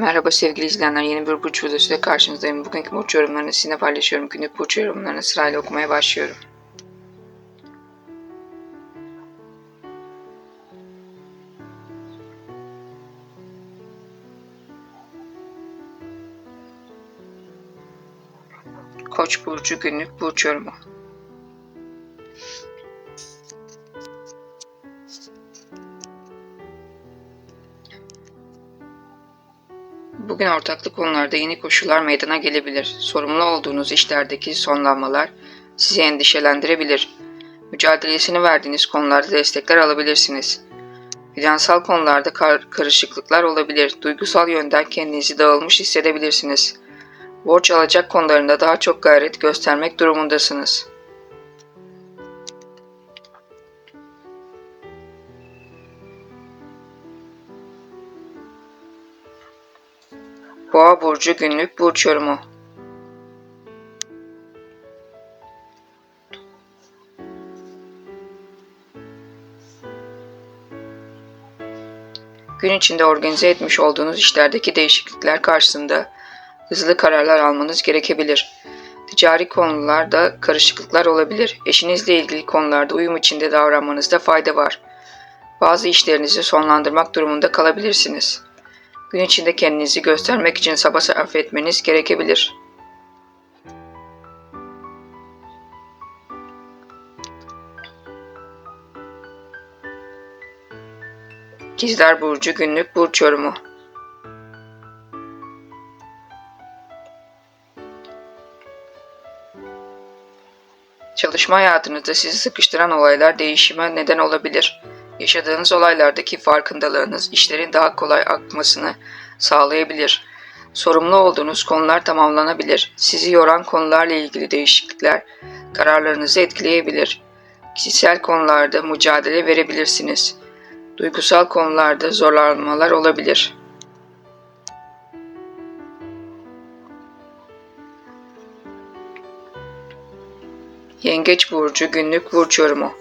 Merhaba sevgili izleyenler. Yeni bir burç videosuyla karşınızdayım. Bugünkü burç yorumlarını sizinle paylaşıyorum. Günlük burç yorumlarını sırayla okumaya başlıyorum. Koç burcu günlük burç yorumu. Bugün ortaklı konularda yeni koşullar meydana gelebilir. Sorumlu olduğunuz işlerdeki sonlanmalar sizi endişelendirebilir. Mücadelesini verdiğiniz konularda destekler alabilirsiniz. Finansal konularda kar- karışıklıklar olabilir. Duygusal yönden kendinizi dağılmış hissedebilirsiniz. Borç alacak konularında daha çok gayret göstermek durumundasınız. Boğa burcu günlük burç yorumu. Gün içinde organize etmiş olduğunuz işlerdeki değişiklikler karşısında hızlı kararlar almanız gerekebilir. Ticari konularda karışıklıklar olabilir. Eşinizle ilgili konularda uyum içinde davranmanızda fayda var. Bazı işlerinizi sonlandırmak durumunda kalabilirsiniz. Gün içinde kendinizi göstermek için çaba sarf etmeniz gerekebilir. İkizler Burcu günlük burç yorumu. Çalışma hayatınızda sizi sıkıştıran olaylar değişime neden olabilir. Yaşadığınız olaylardaki farkındalığınız işlerin daha kolay akmasını sağlayabilir. Sorumlu olduğunuz konular tamamlanabilir. Sizi yoran konularla ilgili değişiklikler kararlarınızı etkileyebilir. Kişisel konularda mücadele verebilirsiniz. Duygusal konularda zorlanmalar olabilir. Yengeç burcu günlük burç yorumu.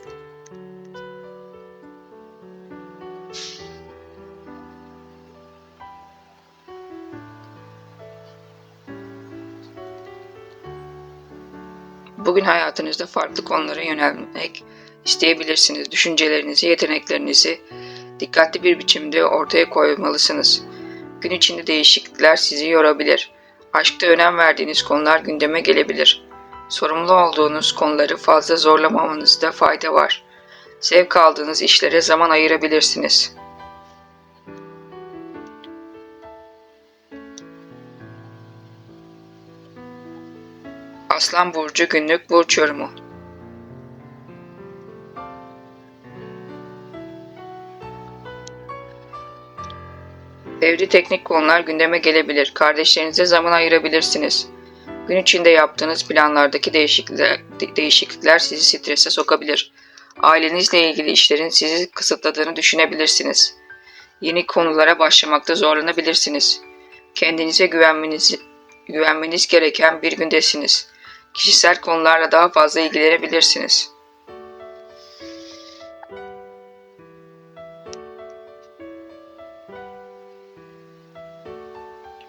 Bugün hayatınızda farklı konulara yönelmek isteyebilirsiniz. Düşüncelerinizi, yeteneklerinizi dikkatli bir biçimde ortaya koymalısınız. Gün içinde değişiklikler sizi yorabilir. Aşkta önem verdiğiniz konular gündeme gelebilir. Sorumlu olduğunuz konuları fazla zorlamamanızda fayda var. Zevk aldığınız işlere zaman ayırabilirsiniz. Aslan Burcu günlük burç yorumu. Evde teknik konular gündeme gelebilir. Kardeşlerinize zaman ayırabilirsiniz. Gün içinde yaptığınız planlardaki değişiklikler, de- değişiklikler sizi strese sokabilir. Ailenizle ilgili işlerin sizi kısıtladığını düşünebilirsiniz. Yeni konulara başlamakta zorlanabilirsiniz. Kendinize güvenmeniz, güvenmeniz gereken bir gündesiniz. Kişisel konularla daha fazla ilgilenebilirsiniz.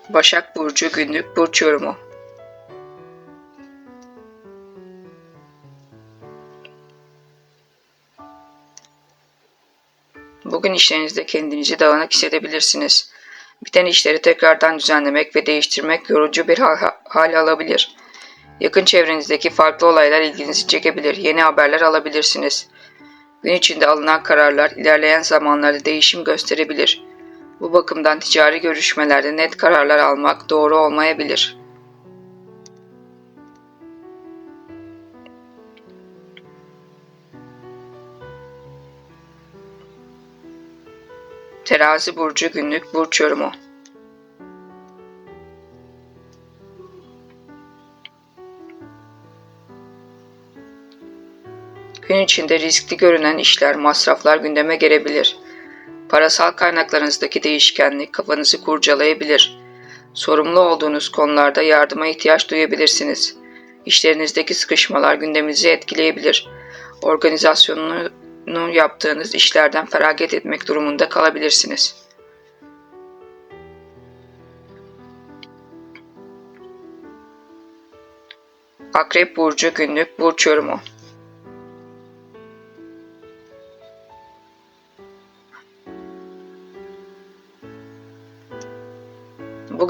Başak Burcu günlük burç yorumu. Bugün işlerinizde kendinizi dağınık hissedebilirsiniz. Biten işleri tekrardan düzenlemek ve değiştirmek yorucu bir hal, hal alabilir. Yakın çevrenizdeki farklı olaylar ilginizi çekebilir, yeni haberler alabilirsiniz. Gün içinde alınan kararlar ilerleyen zamanlarda değişim gösterebilir. Bu bakımdan ticari görüşmelerde net kararlar almak doğru olmayabilir. Terazi burcu günlük burç yorumu. gün içinde riskli görünen işler, masraflar gündeme gelebilir. Parasal kaynaklarınızdaki değişkenlik kafanızı kurcalayabilir. Sorumlu olduğunuz konularda yardıma ihtiyaç duyabilirsiniz. İşlerinizdeki sıkışmalar gündeminizi etkileyebilir. Organizasyonunu yaptığınız işlerden feragat etmek durumunda kalabilirsiniz. Akrep Burcu günlük burç yorumu.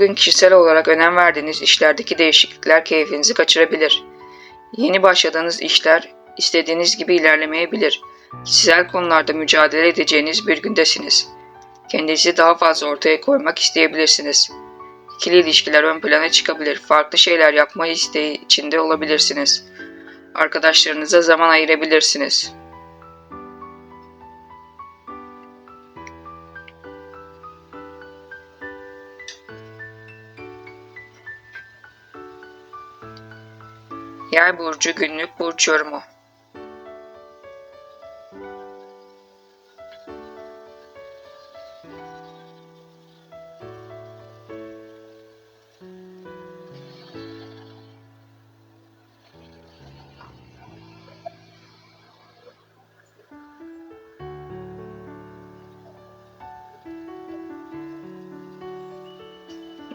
Bugün kişisel olarak önem verdiğiniz işlerdeki değişiklikler keyfinizi kaçırabilir. Yeni başladığınız işler istediğiniz gibi ilerlemeyebilir. Kişisel konularda mücadele edeceğiniz bir gündesiniz. Kendinizi daha fazla ortaya koymak isteyebilirsiniz. İkili ilişkiler ön plana çıkabilir. Farklı şeyler yapma isteği içinde olabilirsiniz. Arkadaşlarınıza zaman ayırabilirsiniz. Yay burcu günlük burç yorumu.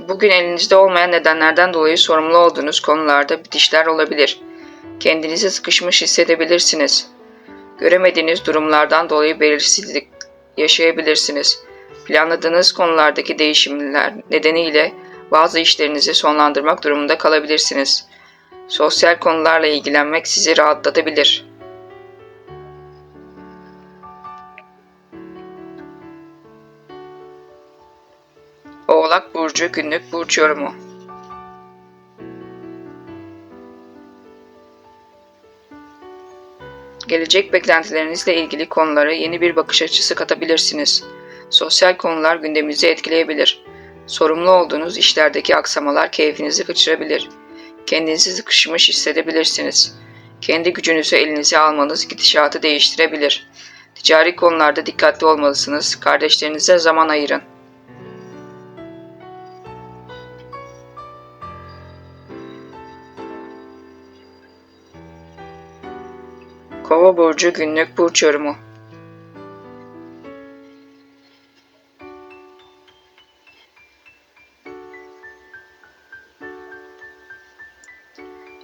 Bugün elinizde olmayan nedenlerden dolayı sorumlu olduğunuz konularda bitişler olabilir. Kendinizi sıkışmış hissedebilirsiniz. Göremediğiniz durumlardan dolayı belirsizlik yaşayabilirsiniz. Planladığınız konulardaki değişimler nedeniyle bazı işlerinizi sonlandırmak durumunda kalabilirsiniz. Sosyal konularla ilgilenmek sizi rahatlatabilir. Oğlak Burcu günlük burç yorumu. Gelecek beklentilerinizle ilgili konulara yeni bir bakış açısı katabilirsiniz. Sosyal konular gündeminizi etkileyebilir. Sorumlu olduğunuz işlerdeki aksamalar keyfinizi kaçırabilir. Kendinizi sıkışmış hissedebilirsiniz. Kendi gücünüzü elinize almanız gidişatı değiştirebilir. Ticari konularda dikkatli olmalısınız. Kardeşlerinize zaman ayırın. Kova burcu günlük burç yorumu.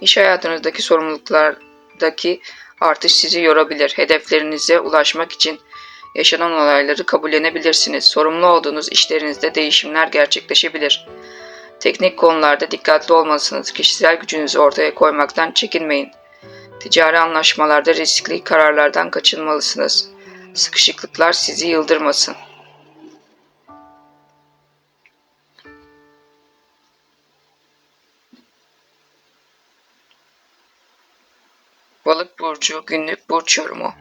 İş hayatınızdaki sorumluluklardaki artış sizi yorabilir. Hedeflerinize ulaşmak için yaşanan olayları kabullenebilirsiniz. Sorumlu olduğunuz işlerinizde değişimler gerçekleşebilir. Teknik konularda dikkatli olmalısınız. Kişisel gücünüzü ortaya koymaktan çekinmeyin. Ticari anlaşmalarda riskli kararlardan kaçınmalısınız. Sıkışıklıklar sizi yıldırmasın. Balık burcu günlük burç yorumu.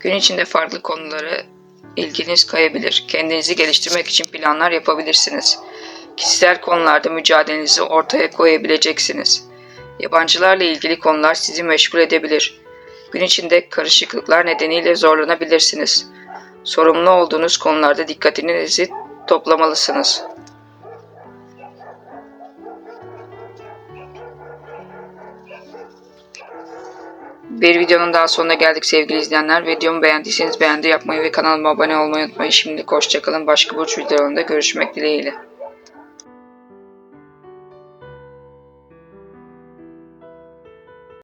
Gün içinde farklı konulara ilginiz kayabilir. Kendinizi geliştirmek için planlar yapabilirsiniz. Kişisel konularda mücadelenizi ortaya koyabileceksiniz. Yabancılarla ilgili konular sizi meşgul edebilir. Gün içinde karışıklıklar nedeniyle zorlanabilirsiniz. Sorumlu olduğunuz konularda dikkatinizi toplamalısınız. Bir videonun daha sonuna geldik sevgili izleyenler. Videomu beğendiyseniz beğendi yapmayı ve kanalıma abone olmayı unutmayın. Şimdi hoşçakalın. Başka burç videolarında görüşmek dileğiyle.